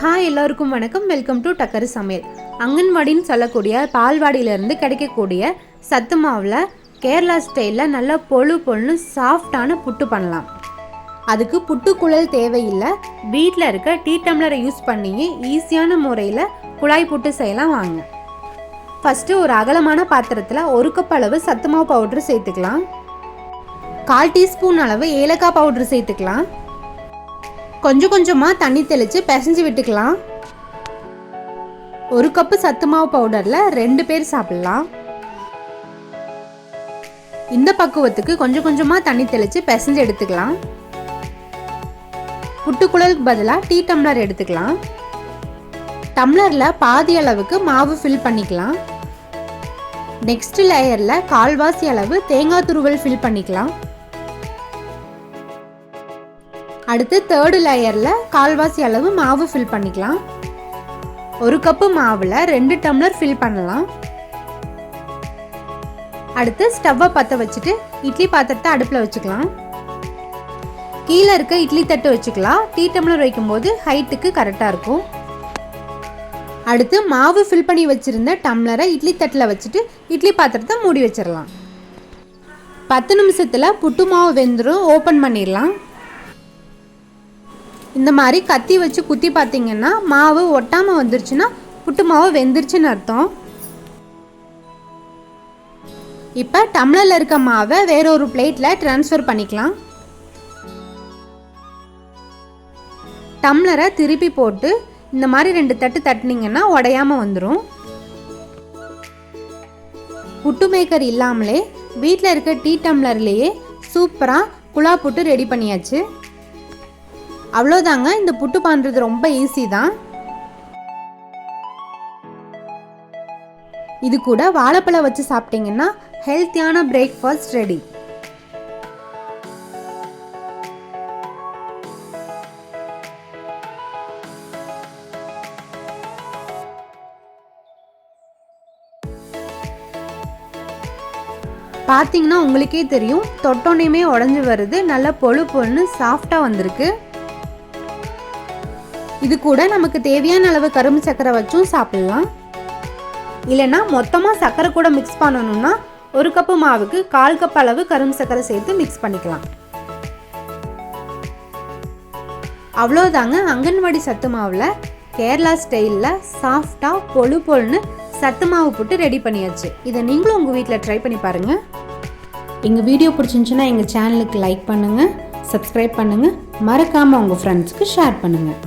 Hi எல்லோருக்கும் வணக்கம். Welcome to டக்கர் சமையல். அங்கன்வாடின்னு சொல்லக்கூடிய பால்வாடியிலேருந்து கிடைக்கக்கூடிய சத்து மாவில் கேரளா ஸ்டைலில் நல்லா பொழு பொழுன்னு சாஃப்டான புட்டு பண்ணலாம். அதுக்கு புட்டுக்குழல் தேவையில்லை. வீட்டில் இருக்க டீ டம்ளரை யூஸ் பண்ணி ஈஸியான முறையில் குழாய் புட்டு செய்யலாம் வாங்க. ஃபஸ்ட்டு ஒரு அகலமான பாத்திரத்தில் ஒரு கப் அளவு சத்து மாவு பவுட்ரு சேர்த்துக்கலாம். கால் டீஸ்பூன் அளவு ஏலக்காய் பவுட்ரு சேர்த்துக்கலாம். கொஞ்சம் கொஞ்சமாக தண்ணி தெளித்து பிசைஞ்சு விட்டுக்கலாம். ஒரு கப்பு சத்து மாவு பவுடரில் ரெண்டு பேர் சாப்பிட்லாம். இந்த பக்குவத்துக்கு கொஞ்சம் கொஞ்சமாக தண்ணி தெளித்து பிசைஞ்சு எடுத்துக்கலாம். புட்டுக்குழலுக்கு பதிலாக டீ டம்ளர் எடுத்துக்கலாம். டம்ளரில் பாதி அளவுக்கு மாவு ஃபில் பண்ணிக்கலாம். நெக்ஸ்ட் லேயரில் கால்வாசி அளவு தேங்காய் துருவல் ஃபில் பண்ணிக்கலாம். அடுத்து தேர்டு லேயரில் கால்வாசி அளவு மாவு ஃபில் பண்ணிக்கலாம். ஒரு கப்பு மாவில் ரெண்டு டம்ளர் ஃபில் பண்ணலாம். அடுத்து ஸ்டவ்வை பற்ற வச்சுட்டு இட்லி பாத்திரத்தை அடுப்பில் வச்சுக்கலாம். கீழே இருக்க இட்லி தட்டு வச்சுக்கலாம். டீ டம்ளர் வைக்கும்போது ஹைட்டுக்கு கரெக்டாக இருக்கும். அடுத்து மாவு ஃபில் பண்ணி வச்சுருந்த டம்ளரை இட்லி தட்டில் வச்சுட்டு இட்லி பாத்திரத்தை மூடி வச்சிடலாம் பத்து நிமிஷத்தில் புட்டு மாவு வெந்துடும் ஓப்பன் பண்ணிடலாம் இந்த மாதிரி கத்தி வச்சு குத்தி பார்த்தீங்கன்னா மாவு ஒட்டாமல் வந்துருச்சுன்னா புட்டு மாவு வெந்துருச்சுன்னு அர்த்தம். இப்போ டம்ளரில் இருக்க மாவை வேற ஒரு பிளேட்டில் ட்ரான்ஸ்ஃபர் பண்ணிக்கலாம். டம்ளரை திருப்பி போட்டு இந்த மாதிரி ரெண்டு தட்டு தட்டினீங்கன்னா உடையாமல் வந்துடும் புட்டு மேக்கர் இல்லாமலே வீட்டில் இருக்க டீ டம்ளர்லேயே சூப்பராக குழா புட்டு ரெடி பண்ணியாச்சு. அவ்வளோதாங்க இந்த புட்டு பண்ணுறது ரொம்ப ஈஸி தான். இது கூட வாழைப்பழம் வச்சு சாப்பிட்டீங்கன்னா ஹெல்த்தியான பிரேக்ஃபாஸ்ட் ரெடி பார்த்தீங்கன்னா உங்களுக்கே தெரியும் தொட்டோனையுமே உடஞ்சி வருது. நல்லா பொழு பொழுன்னு சாஃப்டாக வந்திருக்கு. இது கூட நமக்கு தேவையான அளவு கரும்பு சர்க்கரை வச்சும் சாப்பிடலாம். இல்லைன்னா மொத்தமாக சர்க்கரை கூட மிக்ஸ் பண்ணணும்னா ஒரு கப்பு மாவுக்கு கால் கப் அளவு கரும்பு சர்க்கரை சேர்த்து மிக்ஸ் பண்ணிக்கலாம். அவ்வளோதாங்க அங்கன்வாடி சத்து மாவில். கேரளா ஸ்டைலில் சாஃப்டாக பொழு பொழுன்னு சத்து மாவு போட்டு ரெடி பண்ணியாச்சு. இதை நீங்களும் உங்கள் வீட்டில் ட்ரை பண்ணி பாருங்கள் எங்கள் வீடியோ பிடிச்சிருந்துச்சுன்னா எங்கள் சேனலுக்கு லைக் பண்ணுங்கள் சப்ஸ்கிரைப் பண்ணுங்கள் மறக்காமல் உங்கள் ஃப்ரெண்ட்ஸ்க்கு ஷேர் பண்ணுங்கள்